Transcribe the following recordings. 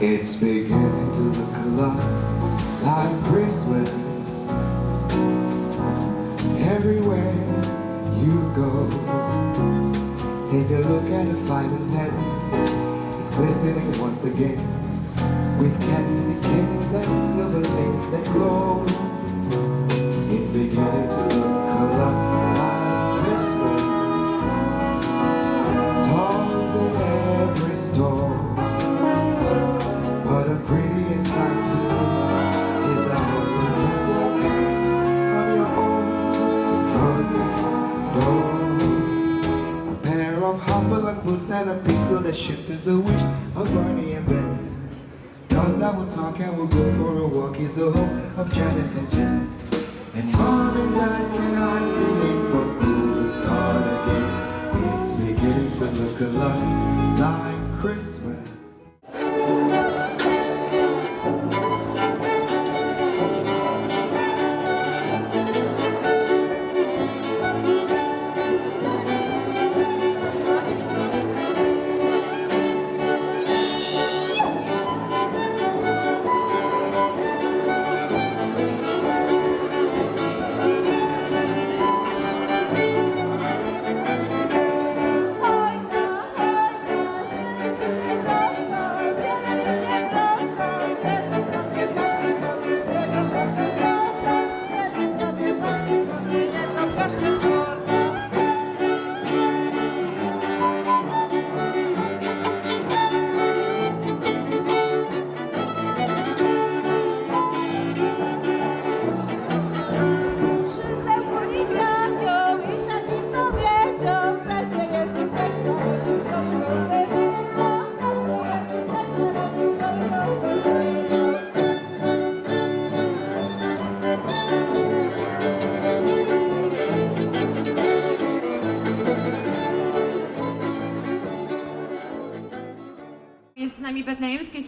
It's beginning to look a lot like Christmas everywhere you go. Take a look at a five and ten. It's glistening once again with candy canes and silver links that glow. It's beginning to look a lot And a pistol that shoots is the wish of Barney and Ben. Cause I will talk and we'll go for a walk is the hope of Janice and Jen. And mom and dad can hardly wait for school to start again. It's beginning to look a lot like Christmas.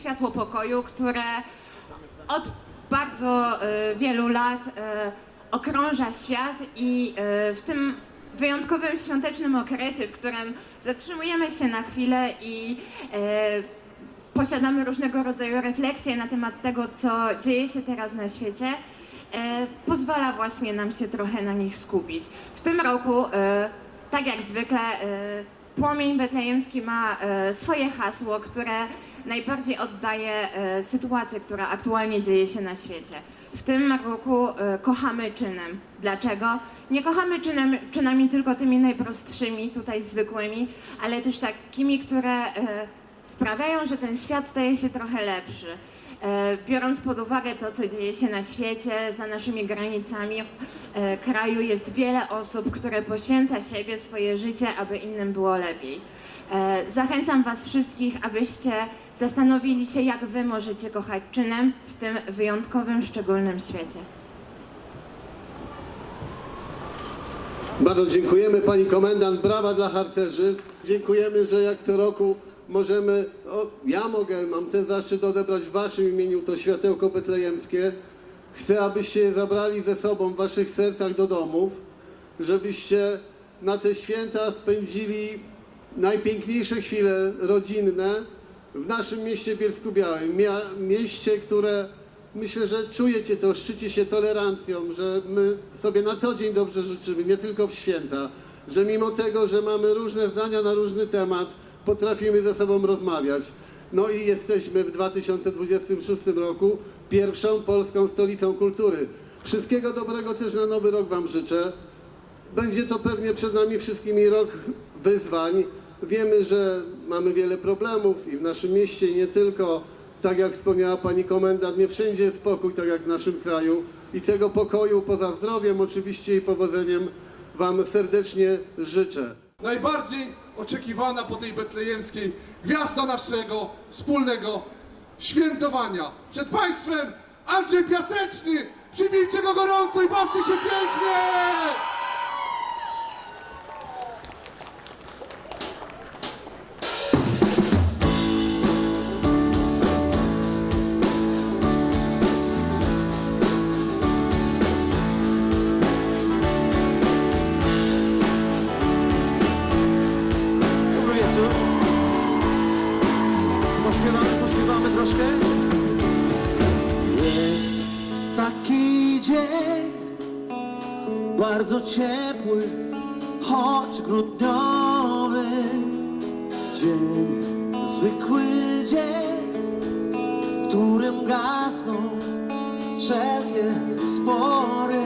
Światło pokoju, które od bardzo e, wielu lat e, okrąża świat i e, w tym wyjątkowym świątecznym okresie, w którym zatrzymujemy się na chwilę i posiadamy różnego rodzaju refleksje na temat tego, co dzieje się teraz na świecie, pozwala właśnie nam się trochę na nich skupić. W tym roku, tak jak zwykle, Płomień Betlejemski ma swoje hasło, które najbardziej oddaje e, sytuację, która aktualnie dzieje się na świecie. W tym roku e, kochamy czynem. Dlaczego? Nie kochamy czynem, czynami tylko tymi najprostszymi, tutaj zwykłymi, ale też takimi, które e, sprawiają, że ten świat staje się trochę lepszy. E, Biorąc pod uwagę to, co dzieje się na świecie, za naszymi granicami e, kraju, jest wiele osób, które poświęca siebie, swoje życie, aby innym było lepiej. E, Zachęcam Was wszystkich, abyście zastanowili się, jak Wy możecie kochać czynem w tym wyjątkowym, szczególnym świecie. Bardzo dziękujemy pani komendant, brawa dla harcerzy. Dziękujemy, że jak co roku możemy, o, ja mogę, mam ten zaszczyt odebrać w waszym imieniu to światełko betlejemskie. Chcę, abyście je zabrali ze sobą w waszych sercach do domów, żebyście na te święta spędzili najpiękniejsze chwile rodzinne w naszym mieście Bielsku Białym. Mia mieście, które myślę, że czujecie to, szczyci się tolerancją, że my sobie na co dzień dobrze życzymy, nie tylko w święta, że mimo tego, że mamy różne zdania na różny temat, potrafimy ze sobą rozmawiać. No i jesteśmy w 2026 roku pierwszą polską stolicą kultury. Wszystkiego dobrego też na nowy rok Wam życzę. Będzie to pewnie przed nami wszystkimi rok wyzwań. Wiemy, że mamy wiele problemów i w naszym mieście i nie tylko. Tak jak wspomniała pani komendant, nie wszędzie jest spokój, tak jak w naszym kraju. I tego pokoju poza zdrowiem oczywiście i powodzeniem Wam serdecznie życzę. najbardziej oczekiwana po tej betlejemskiej gwiazda naszego wspólnego świętowania. Przed Państwem Andrzej Piaseczny! Przyjmijcie go gorąco i bawcie się pięknie! tańcu. Pośpiewamy, pośpiewamy troszkę. Jest taki dzień, bardzo ciepły, choć grudniowy. Dzień, zwykły dzień, którym gasną wszelkie spory.